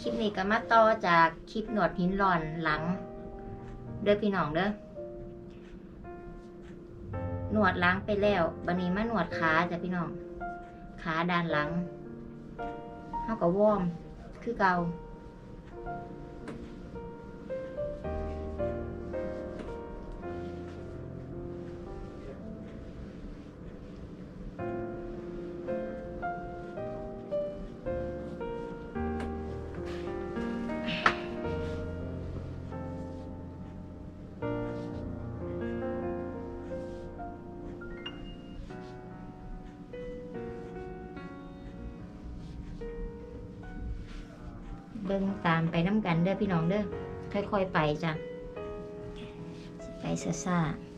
คลิปนี้ก็มาต่อจากคลิปหนวดหินหล่อนหลัง เด้อพี่น้องเด้อหนวดหล้างไปแล้วบันนี้มาหนวดขาจ้ะพี่น้อง ขาด้านหลังเท่ากับวอมคือเกา เบิ่งตามไปน้ำกันเด้อพี่น้องเด้อค่อย ๆ ไปจ้ะไปซ่าๆ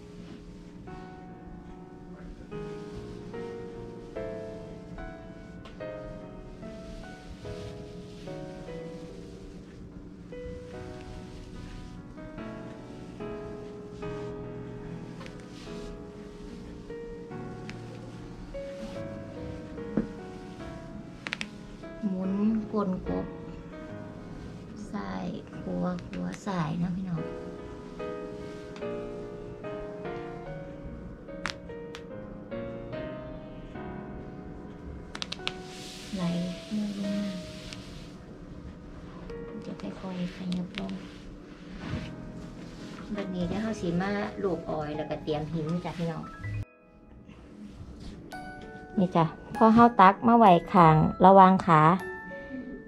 อยแล้วก็เตรียมหินจ้ะพี่น้องนี่จ้ะพอเข้าตักมาไหวคางระวางขา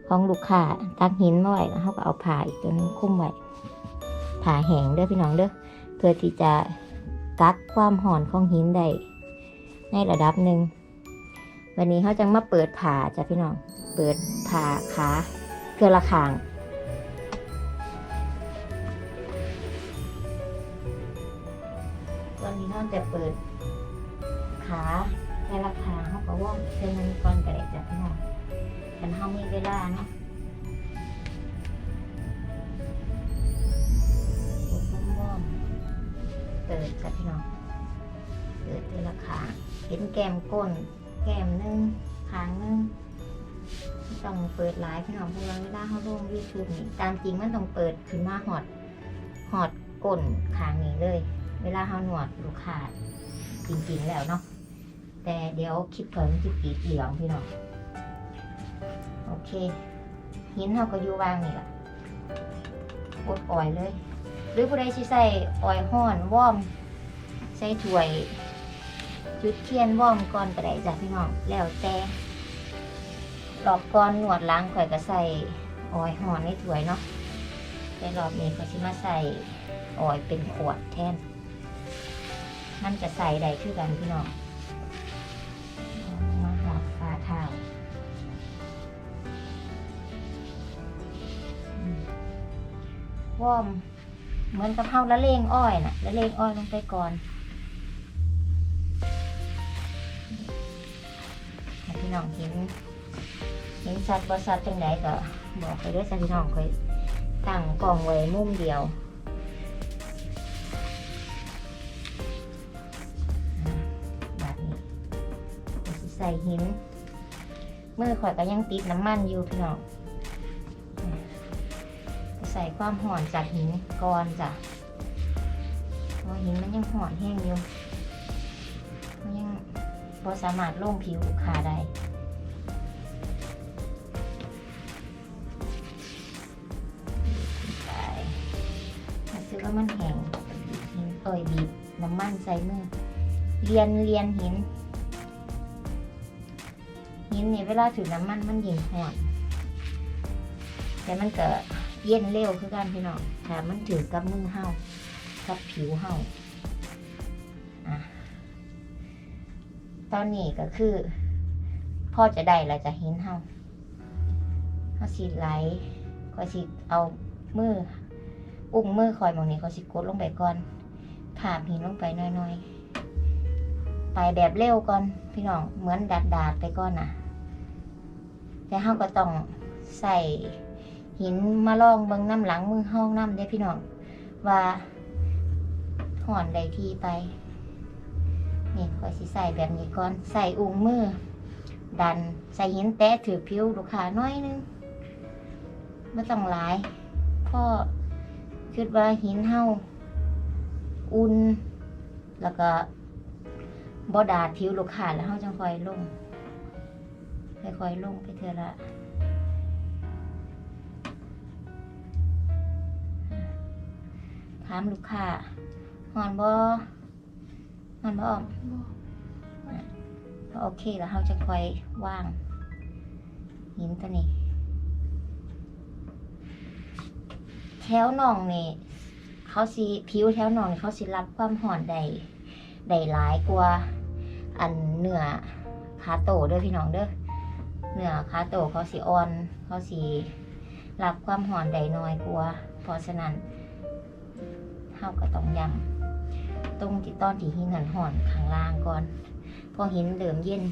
ของลูกค้าตักหินมาไหวแล้วเขาก็เอาผ่าอีกตัวหนึงคุ้มไหวผ่าแหงเด้อพี่น้องเด้อเพื่อที่จะกักความห่อนของหินได้ในระดับหนึ่งวันนี้เขาจะมาเปิดผ่าจ้ะพี่น้อง เปิดผ่าขาเพื่อละคาง เปิด ขาแต่ละคาเขาก็ว่องเส้นมันก่อนกระเดกจ้ะพี่น้องกันเฮามีเวลาเนาะกดว่อมๆเปิดจ้ะพี่น้องเปิดทีละขาเห็นแก้มก้น แก้มนึงขางนึงไม่ต้องเปิดหลายพี่น้องเพราะว่าเวลาเขาลงยูทูบนี่ตามจริงมันต้องเปิดขึ้นมาหอดหอดก้นขางนี้เลย เวลาเขาหนวดลูกค้าจริงๆแล้วเนาะแต่เดี๋ยวคลิปเพิ่มจะปีดเหลืองพี่น้องโอเคหินเราก็อยู่วางนี่แหละกดอ่อยเลย หรือผู้ใดสิใส่อ่อยห้อนว่อม ใส่ถ้วย จุดเทียนว่อมก่อนก็ได้จ้ะพี่น้องแล้วแต่รอบก่อนหนวดล้างข่อยก็ใส่ออยห่อนในถ้วยเนาะแต่รอบนี้ก็สิมาใส่ออยเป็นขวดแทน มันจะใส่ได้คือกันพี่น้องมาหอดฟ้าเท้าวอร์มเหมือนกับเฮาละเลงอ้อยน่ะละเลงอ้อยลงไปก่อนพี่น้องเห็นเห็นสัตว์บริษัทจังไดก็บอกไปด้วยสัพี่น้องเคยตั้งกล่องไว้มุมเดียว สิใส่หินมือข่อยก็ยังติดน้ำมันอยู่พี่น้องใส่ความห่อนจากหินก่อนจ้ะเพราะหินมันยังห่อนแห้งอยู่มันยังพอสามารถลงผิวขาได้ไปถ้าซื้อว่ามันแห้งหินเอ่ยบีบน้ำมันใส่มือเรียนเรียนหิน นนี่เวลาถือน้ำมันมันยิ่งหอนแต่มันก็เย็นเร็วคือกันพี่น้องแต่มันถือกับมือเฮากับผิวเฮาอะตอนนี้ก็คือ พ่อจะได้แล้วจะเห็นเฮาเฮาสิไหลก็สิเอามืออุ้งมือคอยหมองนี้เขาสิกดลงไปก่อนถามหินลงไปน้อยๆไปแบบเร็วก่อนพี่น้องเหมือนดาดดาดไปก่อนนะ แต่เฮาก็ต้องใส่หินมาลองเบิ่งน้ำหลังมือห้องน้ำได้พี่น้องว่าห่อนใดทีไปนี่คอยสิใส่แบบนี้ก่อนใส่อุ้งมือ ดันใส่หินแตะถือผิวลูกค้าน้อยนึงไม่ต้องหลายพ่อคิดว่าหินเฮาอุ่น แล้วก็บ่ดาดผิวลูกค้าแล้วเฮาจังคอยลง ค่อยๆลงไปเทื่อละถามลูกค้าหอนบ่หอนบออมโอเคแล้วเราจะค่อยว่าง หินตัวนี้ แถวหนองนี่เขาสิผิวแถวหนองนี่เขาสิรับความหอนได้ได้หลายกว่าอันเนื้อคาโตเด้อพี่น้องเด้อ เนื้อคาโตเขาสิอ่อนเขาสิรับความหอนได้น้อยกว่าเพราะฉะนั้นเฮาก็ต้องยังตรงที่ตอนที่หินหันหอนข้างล่างก่อน พอหินเหลื่อมเย็น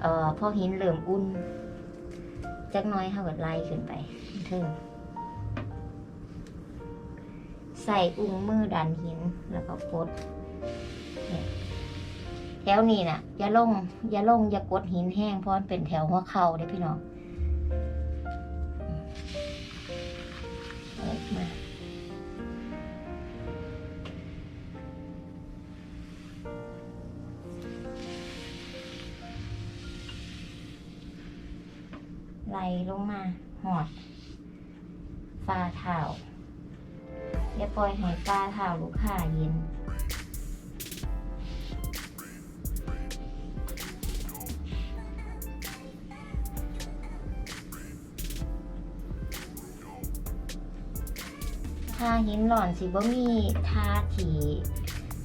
เอ่อพอหินเหลื่อมอุ่นจักน้อยเขาก็ไล่ขึ้นไปถึงใส่อุ้งมือดันหินแล้วก็กดเนี่ย วนี้น่ะ อย่าลง อย่าลง อย่ากดหินแห้งเพราะมันเป็นแถวหัวเข่าเด้พี่น้องมาไหลลงมาหอดฝ่าเท้าอย่าปล่อยให้ฝ่าเท้าลูกค้าเย็น หินหล่อนสิบ่มีท่าที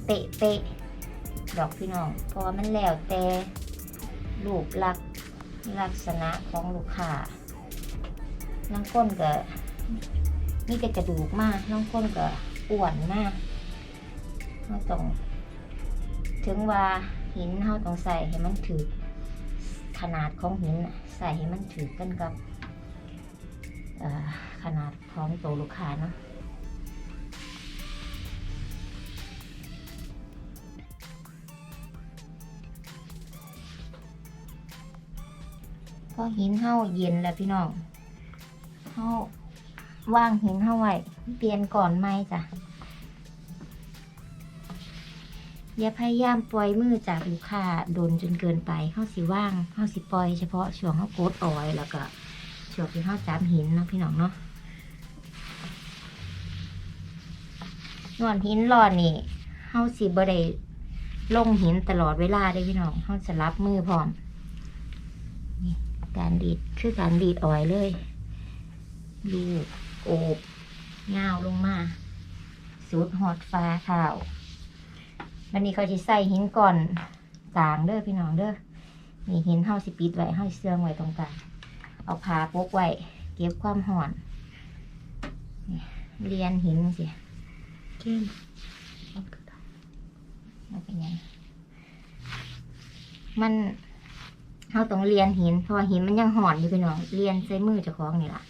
เป๊ะเป๊ะดอกพี่น้อง เพราะว่ามันแล้วแต่รูปลักษณ์ลักษณะของลูกค้าน้องก้นก็มีแต่กระดูกมากน้องก้นก็อ้วนมากเราต้องถึงว่าหินเราต้องใส่ให้มันถือขนาดของหินใส่ให้มันถือกันกับขนาดของตัวลูกค้าเนาะ พอหินเฮาเย็นแล้วพี่น้องเฮาว่างหินเฮาไว้เปลี่ยนก่อนไหมจ้ะอย่าพยายามปล่อยมือจากลูกค้าโดนจนเกินไปเฮาสิว่างเฮาสิปล่อยเฉพาะช่วงเฮากดออยแล้วก็ช่วงที่เฮาจับหินนะพี่น้องเนาะนวนหินหลอดนี่เฮาสิบ่ได้ลงหินตลอดเวลาได้พี่น้องเฮาจะรับมือพร้อม การดีดคือการดีดออยเลย ลูกโอบเงาวลงมาสูดหอดฟ้าเท้าวันนี้เขาจะใส่หินก่อนกลางเด้อพี่น้องเด้อนี่หินเฮาสิปิดไว้เฮาสิเสื่องไว้ตรงกลางเอาผ้าโปกไว้เก็บความห่อนนี่เรียนหินสิเก่งมันเป็นยังมัน เราต้องเรียนหินเพราะว่าหินมันยังห่อนอยู่พี่น้องเรียนใส่มือเจ้าของนี่ล่ะ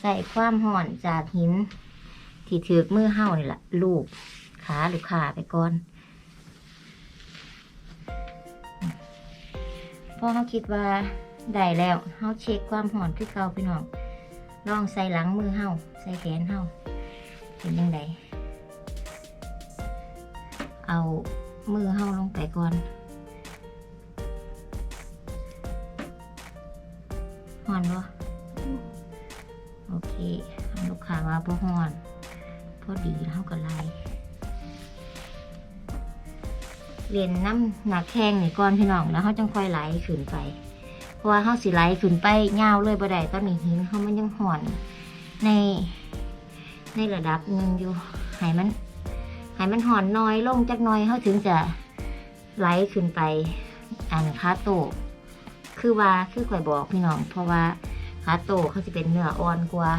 ใส่ความห่อนจากหิน ที่ถือมือเห่านี่แหละลูกขาลูกขาไปก่อนพอเขาคิดว่าได้แล้วเขาเช็คความห่อนคือเก่าพี่น้องลองใส่หลังมือเห่าใส่แขนเห่าเป็นยังไง เอามือเห่าลงไปก่อนหอนวะโอเค ลูกค้าว่าพอหอน พอดีแล้วก็ไล่เรียนน้ำหนักแข้งนี่ก่อนพี่น้องแล้วเขาจังค่อยไหลขึ้นไป เพราะว่าเขาสิไหลขึ้นไปยาวเลยบ่ได้ตอนนี้หินเขามันยังห่อนในในระดับหนึ่งอยู่ให้มัน ให้มันห่อนน้อยลงจักหน้อยเขาถึงจะไหลขึ้นไปอันคาโตคือว่าคือข่อยบอกพี่น้อง เพราะว่าคาโตเขาจะเป็นเนื้ออ่อนกว่า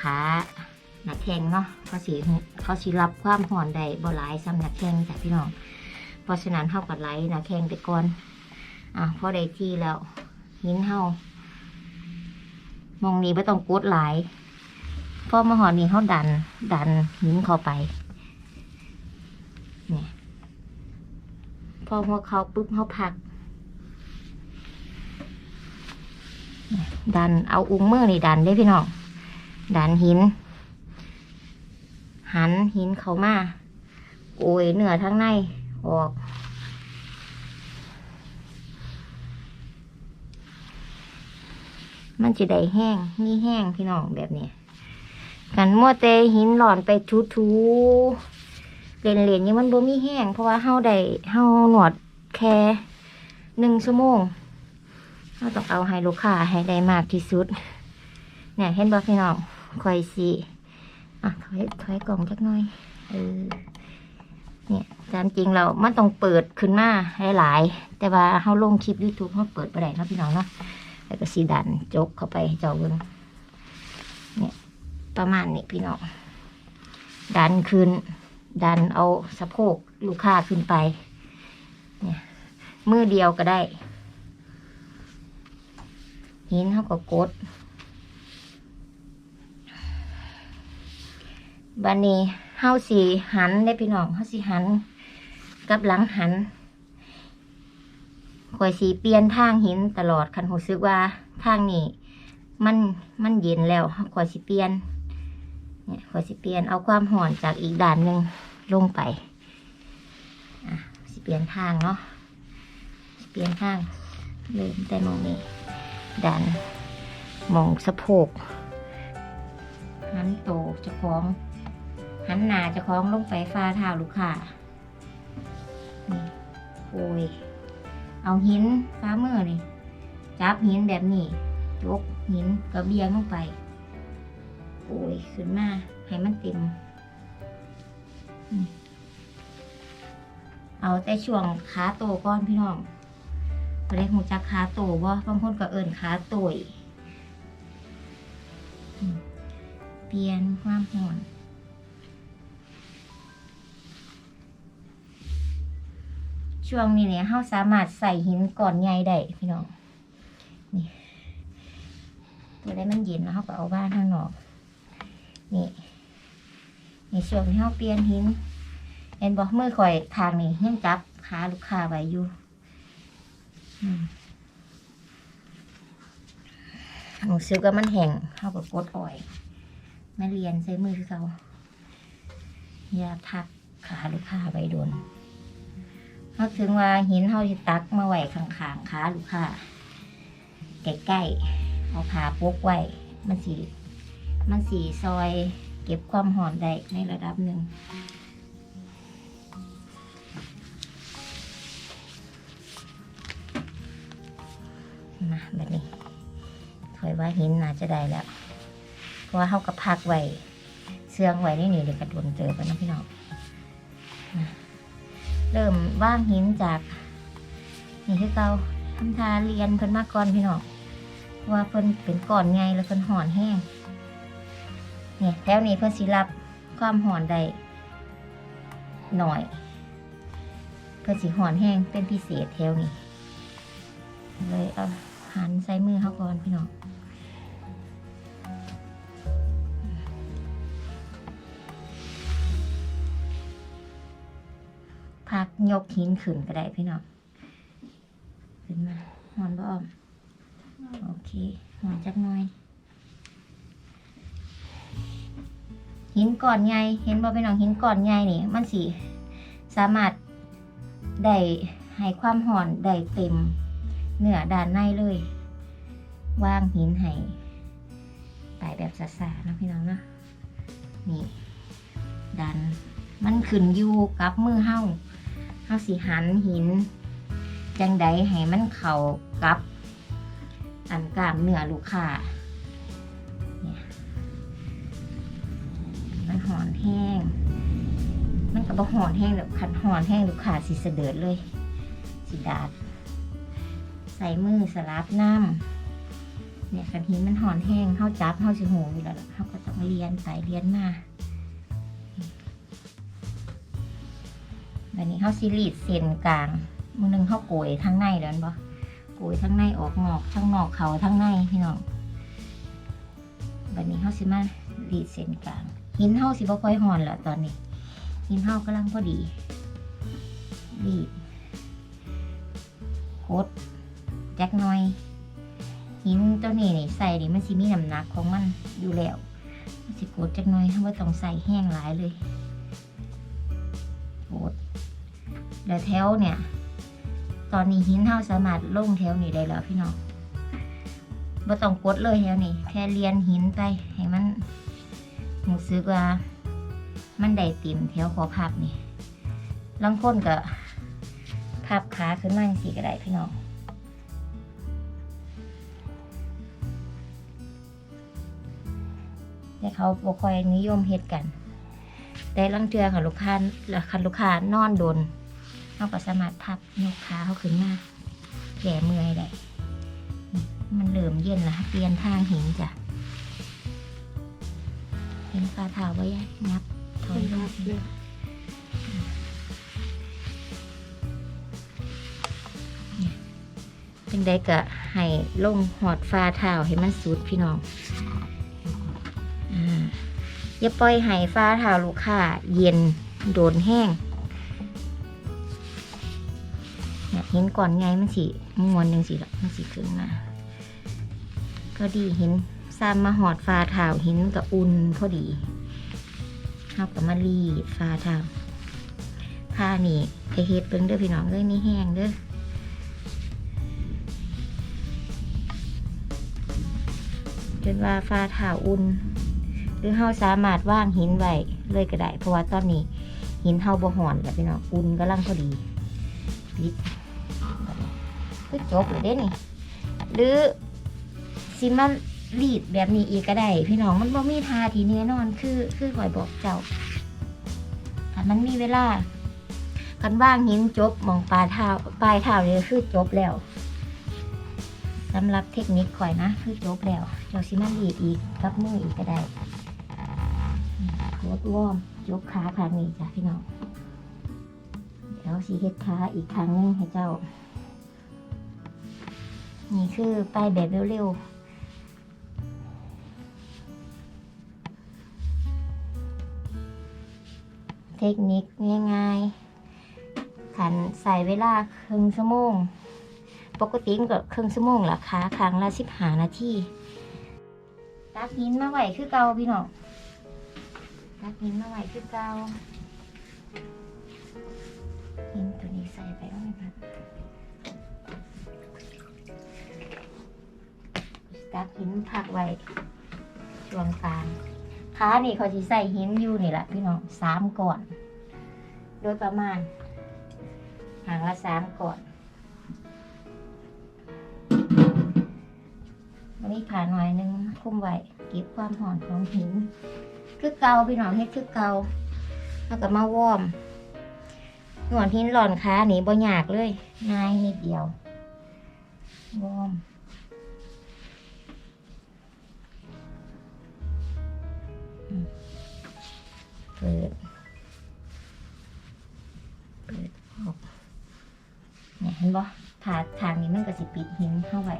ขาหนักแข้งเนาะเขาสีเขาสีรับความห่อนได้บ่หลายซ้ำหนักแข้งจากพี่น้อง เพราะฉะนั้นเขากัดไหลหนักแข้งไปก่อนอะพอได้ที่แล้วหินเฮามองนี้ไม่ต้องกดหลายเพราะมาหอนี้เขาดันดันหินเข้าไป เนี่ย พอหัวเขาปุ๊บเขาพัก ดันเอาอุ้งมือนี่ดันได้พี่น้อง ดันหิน หันหินเขามา โอยเหนือทั้งใน ออกมันจะได้แห้งนี่แห้งพี่น้องแบบนี้ กันมัวเตหินหลอนไปทูทู เรียนเรียนนี่มันบ่มีแห้งเพราะว่าเฮาได้เฮาหนวดแค่หนึ่งชั่วโมงเฮาต้องเอาให้ลูกค้าให้ได้มากที่สุด เนี่ยเห็นบ่พี่น้องคอยสีอะถอยถอยกล่องจักหน่อยเออเนี่ยตามจริงเรามันต้องเปิดขึ้นมาหลายๆแต่ว่าเฮาลงคลิป YouTube เฮาเปิดบ่ได้เนาะพี่น้องเนาะแล้วก็สีดันจกเข้าไปเจ้าเบิ่งเนี่ยประมาณนี้พี่น้องดันขึ้น ดันเอาสะโพกลูกค้าขึ้นไป เนี่ยมือเดียวก็ได้หินเขาก็กดบันนี้เฮาสีหันได้พี่น้องเฮาสีหัน กับหลังหันข่อยสีเปลี่ยนทางหินตลอดคันหูซึกว่าทางนี้มันมันเย็นแล้วข่อยสีเปลี่ยน เนี่ยข่อสิเปลี่ยนเอาความห่อนจากอีกด่านหนึ่งลงไปอะสิเปลี่ยนทางเนาะสิเปลี่ยนทางเริ่มแต่มองนี้ดันมองสะโพกหันโตจะคล้องหันหนาจะคล้องลงไปฟ้าเท้าลูกค้านี่โอ้ยเอาหินฟ้ามือนี่จับหินแบบนี้ยกหินกระเบียงลงไป โอ้ยขึ้นมาให้มันเต็ม เอาแต่ช่วงขาโตก่อนพี่น้องบ่ได้หูจักขาโตบ่บางคนก็เอิ้นขาโตยเปลี่ยนความห่อนช่วงนี้เนี่ยเราสามารถใส่หินก่อนใหญ่ได้พี่น้อง นี่ ตัวได้มันเย็นแล้วเราก็เอาบ้านข้างนอก นี่ในช่วงที่เราเปลี่ยนหินเห็นบอกมือข่อยทางนี่ยังจับขาลูกค้าไว้อยู่หนูซื้อก็มันแห้งเขาก็กดอ่อยมาเรียนใช้มือคือเขาอย่าทักขาลูกค้าไว้โดนเขาถึงว่าหินเขาจะตักมาไว้ข้างๆขาลูกค้าใกล้ๆเอาผาปกไว้มันสี มันสีซอย เก็บความหอมได้ในระดับหนึ่งมาแบบนี้ถอยว่าหินน่าจะได้แล้ว เพราะว่าเขาก็พักไว้เสื่องไว้นี่นี่เดี๋ยวกระโดนเจอกันนะพี่น้องนะเริ่มว่างหินจากนี่คือเกาทำทาเรียนเพิ่นมาก่อนพี่น้องเพราะว่าเพิ่นเป็นก่อนไงแล้วเพิ่นห่อนแห้ง นี่ยแถวนี้เพื่อสิรับความหอนได้หน่อย เพื่อสิหอนแห้งเป็นพิเศษแถวนี้เลยเอาหันใส่มือเขาก่อนพี่น้องพักยกหินขึ้นก็ได้พี่น้องขึ้นมาหอนบ่ออมโอเคหอนจักหน่อย หินก้อนใหญ่เห็นบ่เป็นหนองหินก้อนใหญ่นี่มันสีสามารถได้ให้ความห่อนได้เต็มเนื้อด้านในเลย วางหินให้ไปแบบสาๆนะพี่น้องนะนี่ ดันมันขึ้นอยู่กับมือเฮาเฮาสิหันหิน จังใดให้มันเข้ากับ อันกลามเนื้อลูกค้า หอนแห้ง มันก็บ่หอนแห้งแบบคันหอนแห้งลูกค้าสิเสดิร์ดเลยสิดาด ใส่มือสลับน้ำเนี่ยคันหินมันหอนแห้งเข้าจับเข้าสิหูอยู่แล้วล่ะเขาก็ต้องเรียนไปเรียนมาแบบนี้เขาสิรีดเส้นกลางมือหนึ่งเขาโกยทั้งในแล้วบ่โกยทั้งในออกงอกทั้งงอกเขาทั้งในพี่น้องแบบนี้เขาสิมารีดเส้นกลาง หินเฮาสิบ่ค่อยห่อนแล้วตอนนี้ หินเฮากำลังพอดีรีดโคดแจ็คหน่อย หินตัวนี้นี่ใส่นี่มันสิมีน้ำหนักของมันอยู่แล้วมันสิโกดจักหน่อยว่าต้องใส่แห้งหลายเลยโกดแล้วแถวเนี่ย ตอนนี้หินเท่าสามารถลงแถวนี้ได้แล้วพี่น้องบ่ต้องกดเลยแถวนี้แค่เรียนหินไปให้มัน รู้สึกว่ามันได้เต็มแถวขอพับนี่ลางคนก็พับขาขึ้นมาสิก็ได้พี่น้องแต่เขาบ่ค่อยนิยมเฮ็ดกัน แต่ลังเทือค่ะลูกค้าคันลูกค้านอนโดนเขาก็สามารถพับยกขาเขาขึ้นมาแก่เมื่อยได้มันเริ่มเย็นล้วเปลี่ยนทางหินจ้ะ เห็นฝ่าเทาไว้ยังงับถอยลงสิเนี่ยจังได้ก็ให้ลงหอดฝ่าเท้าให้มันสุดพี่น้องอ่าอย่าปล่อยให้ฟ้าเท้าลูกค้าเย็นโดนแห้งเนี่ยเห็นก่อนไงมันสิมวนยังสิละมันสิขึ้นมา ก็ดีเห็น ซ้ำมาหอดฟาเท้าเห็นกับอุ่นพอดีเอากับมารีดฟาเท้าผ้านี่ไปเฮ็ดเบิ่งเด้อพี่น้องเอ้ยนี่แห้งเด้อจนว่าฟ้าเท้าอุ่น หรือเฮาสามารถว่างหินไว้เลยก็ได้เพราะว่าตอนนี้ หินเฮาบ่ห่อนแล้วพี่น้องอุ่นกำลังพอดีปิดคือจบเลยเด้นี่ หรือสิมา รีดแบบนี้อีกก็ได้ พี่น้องมันบ่มีทาทีแน่นอนคือ คือคอยบอกเจ้าถ้ามันมีเวลากันว่างหินจบมองปลายเท้าปลายเท้าเลยคือจบแล้วสำหรับเทคนิคข่อยนะ คือจบแล้วเจ้าสิมารีดอีกกับมืออีกก็ได้โคตรวอมยกขาข้างนี้จ้ะพี่น้องเดี๋ยวสีเฮ็ดขาอีกครั้งนึงให้เจ้า นี่คือไปแบบเร็วๆ เทคนิคง่ายๆขันใส่เวลาครึ่งชั่วโมง ปกติมันก็ครึ่งชั่วโมงละขาครั้งละสิบหานาทีตักหินมาไหวคือเก่าพี่น้องตักหินมาไหวคือเก่าหินตัวนี้ใส่ไปแล้วไหมครับตักหินพักไว้ช่วงกลาง ขานี่เขาจะใส่หินอยู่นี่แหละพี่น้องสามก่อน โดยประมาณห่างละสามก่อนวันนี้ผ่าหน่อยหนึงคุ้มไว้เก็บความหอนของหิน คือเกาพี่น้องเฮ็ดคือเกาแล้วก็มาวอร์มหนวดหินหล่อนขาหนีบ่ยากเลยง่ายนิดเดียววอร์ม เปิดเปิดออกเนี่ยเห็นบ่ถาทางนี้มันก็สิปิดหินเข้าไว้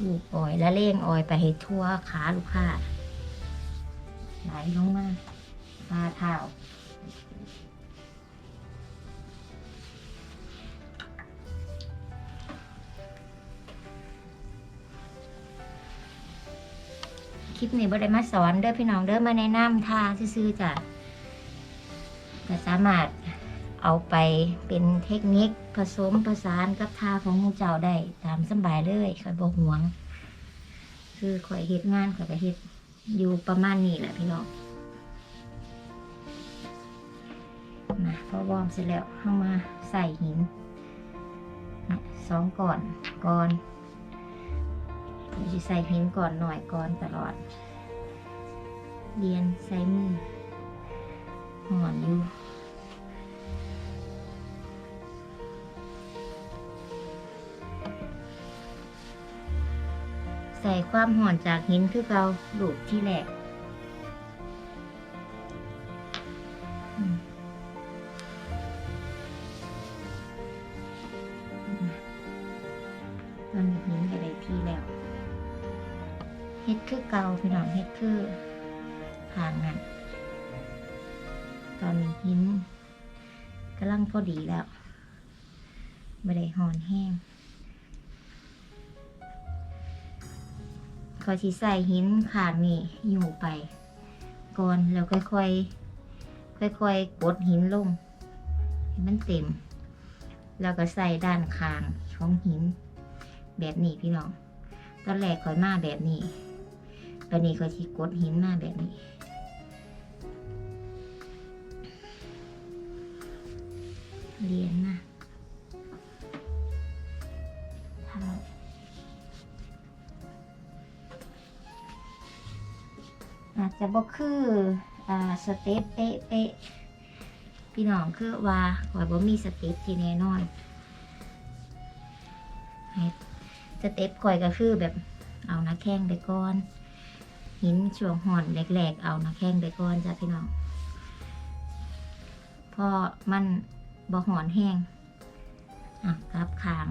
ลูกออยและเล่งออยไปให้ทั่วขาลูกค้าไหลลงมาปลาเท้า คลิปนี้บ่ได้มาสอนเด้อพี่น้องเด้อมาแนะนำท่าซื่อๆจ้ะก็สามารถเอาไปเป็นเทคนิคผสมผสานกับท่าของหมูเจ้าได้ตามสบายเลยคอยบอกห่วง คือข่อยเฮ็ดงานข่อยก็เฮ็ดอยู่ประมาณนี้แหละพี่น้องนะพอวอร์มเสร็จแล้วเข้ามาใส่หินสองก่อนก่อน จะใส่หินก่อนหน่อยก่อนตลอด เรียนใส่มือหอนอยู่ใส่ความหอนจากหินคือเราลูกที่แหลก คือทางนั้นตอนนี้หินกำลังพอดีแล้วไม่ได้หอนแห้งขอชีใส่หินขางนี่อยู่ไป ก่อนแล้วค่อยๆค่อยๆกดหินลงให้มันเต็ม แล้วก็ใส่ด้านข้างของหิน แบบนี้พี่น้อง ตอนแรกค่อยมาแบบนี้ ตอนนี้ค่อยที่กดหินมาแบบนี้ เรียนนะทำอาจจะบ่คืออ่าสเต็ปเป๊ะเป๊ะๆพี่น้องคือว่าข่อยบ่มีสเต็ปที่แน่นอนสเต็ปข่อยก็คือแบบเอาน้าแข้งไปก่อน หินช่วงห่อนแหลกๆเอาหน้าแข้งไปก่อนจ้ะพี่น้องพอมันบ่ห่อนแห้งอะกลับค้าง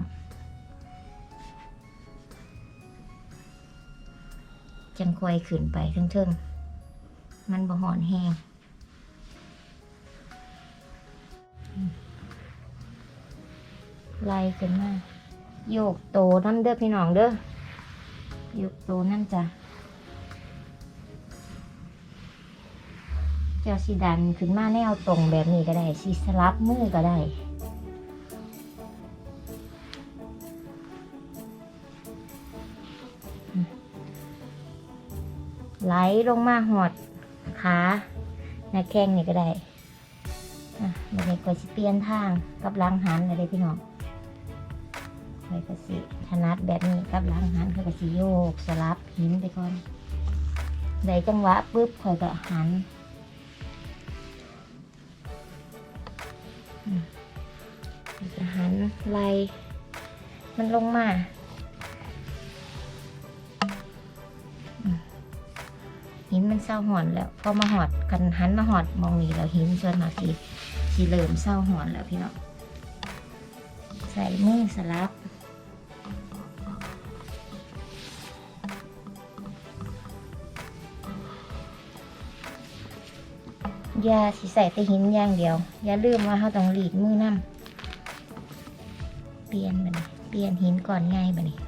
จังคอยขึ้นไปเทิงๆ มันบ่ห่อนแห้งไล่ขึ้นมาโยกโตนั่นเด้อพี่น้องเด้อโยกโตนั่นจ้ะ จ้าสีดันขึ้นมาแนวตรงแบบนี้ก็ได้สีสลับมือก็ได้ไหลลงมาหอดขาหน้าแข้งนี่ก็ได้อะมันนี้ก็สิเปลี่ยนทางกับล้างหันเลยพี่น้องคอยก็สิถนัดแบบนี้กับล้างหันคอยก็สิโยกสลับหินไปก่อนได้จังหวะปุ๊บคอยก็หัน จะหันไลมันลงมาหินมันเศร้าหอนแล้วพอมาหอดกันหันมาหอดมองนี่แล้วหินส่วนมากสีสีเริ่มเศร้าหอนแล้วพี่น้องใส่มือสลับ อย่าสิใส่แต่หินอย่างเดียว อย่าลืมว่าเขาต้องหลีดมือน้ำเปลี่ยนบันเปลี่ยนหินก่อนง่ายบัดนี้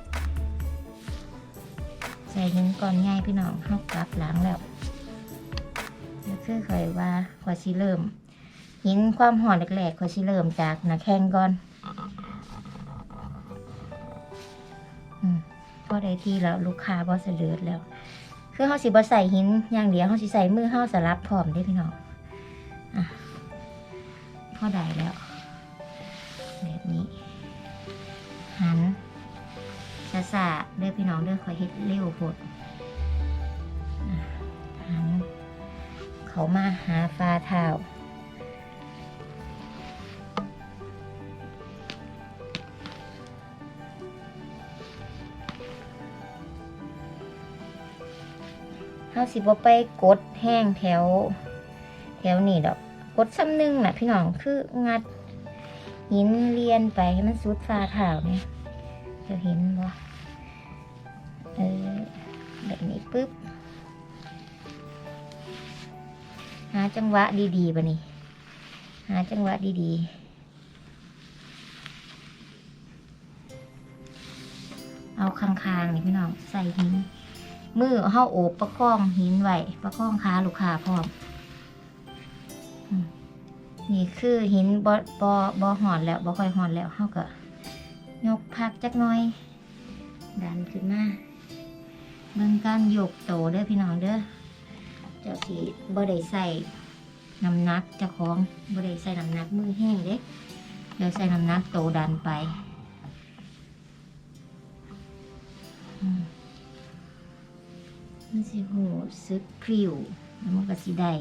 ใส่หินก่อนง่ายพี่น้องเข้ากลับหลังแล้วแล้วคือคอยว่าคอยสิเริ่ม หินความห่อนแรกๆคอยสิเริ่มจากหน้าแข้งก่อนอมพอได้ที่แล้วลูกค้าบอสเดือดแล้ว คือเขาสิบอใส่หินอย่างเดียวเขาสิใส่มือเขาสลับพร้อมได้พี่น้อง พอได้แล้ว แบบนี้ หันซาซาเด้อพี่น้องเด้อคอยเฮ็ดเร็วโพดหัน เขามาหาฟ้าเท้าเฮาสิบ่ไปกดแห้งแถว แถวนี้ดอกกดซ้ำหนึงนะพี่น้องคืองัดหินเลียนไปให้มันสุดฟ้าเท้าเนี่ยจะเห็นบ่เออแบบนี้ปุ๊บหาจังหวะดีๆบะนี่หาจังหวะดีๆ เอาคางๆนี่พี่น้องใส่หินมือเฮาโอบประคองหินไว้ประคองขาลูกค้าพร้อม นี่คือหินบ่บ่บ่หอนแล้วบ่ค่อยหอนแล้วเฮาก็ยกพักจักหน่อย ดันขึ้นมาเบิ่งการโยกโตเด้อพี่น้องเด้อเจ้าสีบ่ได้ใส่น้ำหนักเจ้าของบ่ได้ใส่น้ำหนักมือแห้งเด้เดี๋ยวใส่น้ำหนักโตดันไปมันสิโหซึกพริ้วแล้วมันก็สิได้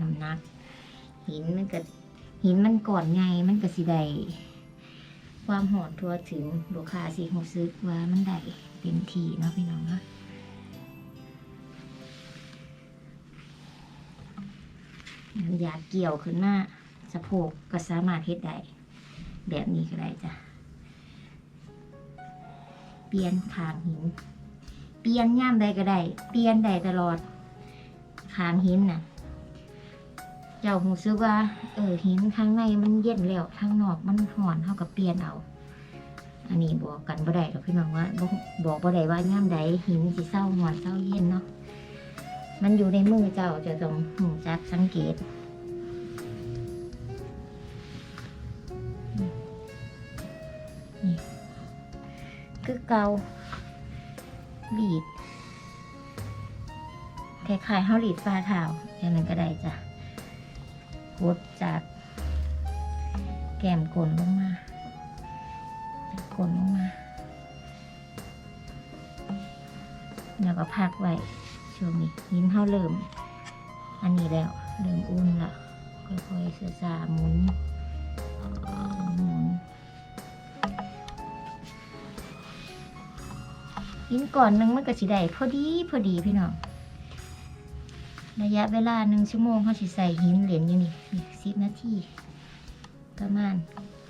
น้ำหนักหินมันก็ หินมันก่อนไงมันก็สิได้ความหอดทั่วถึงลูกค้าสิหูซึกว่ามันได้เต็มทีเนาะพี่น้องเนาะอยากเกี่ยวขึ้นมาสะโพกก็สามารถเฮ็ดได้แบบนี้ก็ได้จ้ะ เปลี่ยนขางหิน เปลี่ยนย่ามใดก็ได้ เปลี่ยนได้ตลอด ขางหินน่ะ เจ้าหูซึกว่า เออหินข้างในมันเย็นแล้วข้างนอกมันห่อนเท่ากับเปลี่ยนเอา อันนี้บอกกันบ่ได้หรอกพี่น้องว่าบอกบ่ได้ว่าย่ามใดหินสิเศร้าห่อนเศร้าเย็นเนาะมันอยู่ในมือเจ้าจะต้องหูจักสังเกตนี่คือเกาบีดคล้ายๆเฮาหลีดฟ้าเท้าอย่างนั้นก็ได้จ้ะ กดจากแก้มกลนลงมากลนลงมา แล้วก็พักไว้ช่วงนี้หินเฮาเริ่ม อันนี้แล้วเริ่มอุ่นละค่อยๆเสือสาหมุนหมุนหินก่อนหนึงมันก็สิได้พอดีพอดีพี่น้อง ระยะเวลาหนึ่งชั่วโมงเขาสิใส่หินเหรียญอยู่นี่สิบนาทีประมาณ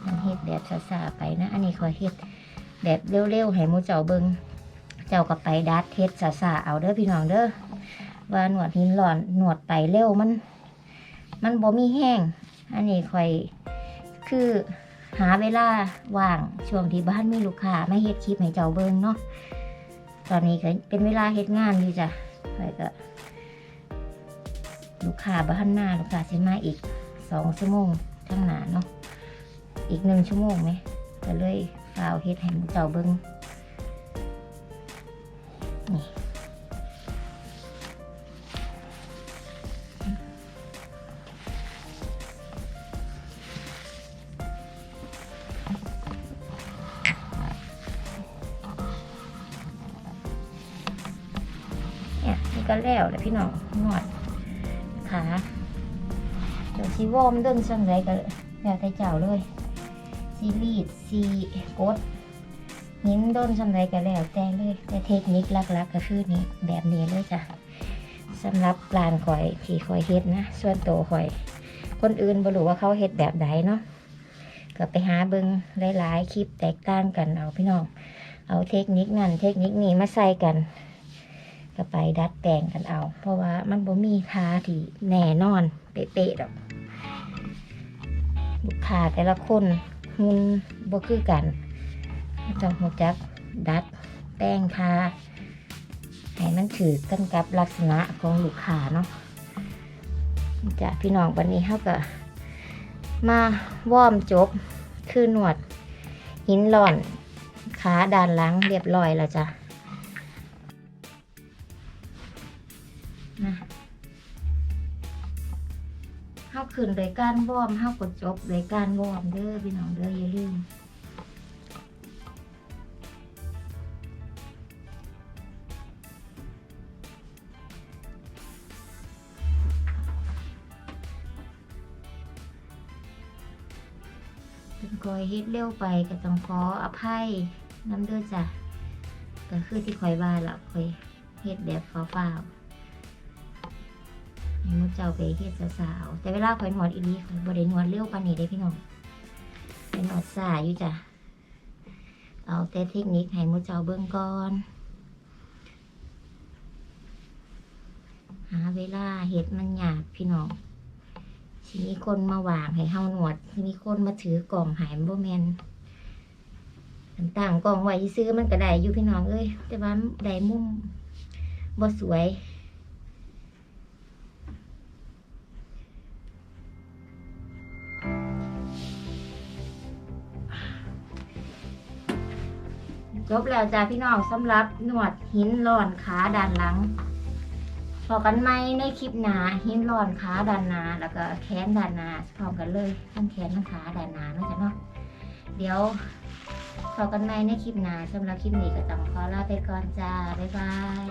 อันเฮ็ดแบบซาๆไปนะ อันนี้ขอเฮ็ดแบบเร็วๆให้หมูเจ้าเบิงเจ้าก็ไปดัดเฮ็ดซาๆเอาเด้อพี่น้องเด้อว่าหนวดหินหลอนหนวดไปเร็วมัน มันบ่มีแห้ง อันนี้คอยคือหาเวลาว่างช่วงที่บ้านมีลูกค้ามาเฮ็ดคลิปให้เจ้าเบิงเนาะตอนนี้ก็เป็นเวลาเฮ็ดงานอยู่จ้ะไปก็ ลูกค้าบ้านหน้าลูกค้าสิมาอีกสองชั่วโมงทั้งหนาเนาะอีกหนึ่งชั่วโมงไหมก็เลยฝ่าวเฮ็ดให้มูเจ้าเบิ้งนี่เนี่ยนี่ก็แล้วแหละพี่น้องนวด เดี๋ยวซีวอร์มเดินช่างไรก็แล้วแต่เจ้าเลยซีรีดซีกดหินด้นช่างไรก็แล้วแต่เลย แต่เทคนิคลักๆก็คือนี่แบบนี้เลยจ้ะสำหรับปลานข่อยที่ข่อยเฮ็ดนะส่วนตัวข่อย คนอื่นบ่รู้ว่าเขาเฮ็ดแบบใดเนาะก็ไปหาเบิงหลายๆคลิปแตกต่างกันเอาพี่น้อง เอาเทคนิคนั้นเทคนิคนี้มาใส่กัน ก็ไปดัดแปลงกันเอา เพราะว่ามันบ่มีท่าที่แน่นอน เป๊ะๆดอก ลูกค้าแต่ละคนหุ่นบ่คือกันต้องรู้จักดัดแป้งทาให้มันถือกันกับลักษณะของลูกค้าเนาะจ้ะพี่น้องวันนี้เขาก็มาวอมจบคือหนวดหินหล่อนขาด้านหลังเรียบร้อยแล้วจ้ะนะ ขึ้นโดยการวอมเฮากดจบโดยการวอมเด้อพี่น้องเด้ออย่าลืมเป็นคอยเฮ็ดเร็วไปก็ต้องขออภัยน้ำเด้อจ้ะก็คือที่คอยว่าละคอยเฮ็ดแบบฟ้าวๆ ให้หมูเจ้าไปเฮ็ดสาวๆแต่เวลาข่อยนวดอีหลีข่อยบ่ได้นวดเร็วปานนี้เด้พี่น้องไปนวดสายอยู่จ้ะเอาแต่เทคนิคให้หมูเจ้าเบิ่งก่อนหาเวลาเฮ็ดมันยากพี่น้องสิมีคนมาวางให้เฮาหนวดสิมีคนมาถือกล่องใหายบ่แม่นต่างๆกล่องไว้ซื้อมันก็ได้อยู่พี่น้องเอ้ยแต่ว่าได้มุมบ่สวย จบแล้วจ้าพี่น้องสำหรับหนวดหินหลอนขาด้านหลังพอกันไหมในคลิปหนาหินหลอนขาด้านหนาแล้วก็แขนด้านหนาพร้อมกันเลยทั้งแขนทั้งขาด้านหนาเนาะจ้ะเนาะเดี๋ยวพอกันไหมในคลิปหนาสำหรับคลิปนี้ก็ต้องขอลาไปก่อนจ้าบ๊ายบาย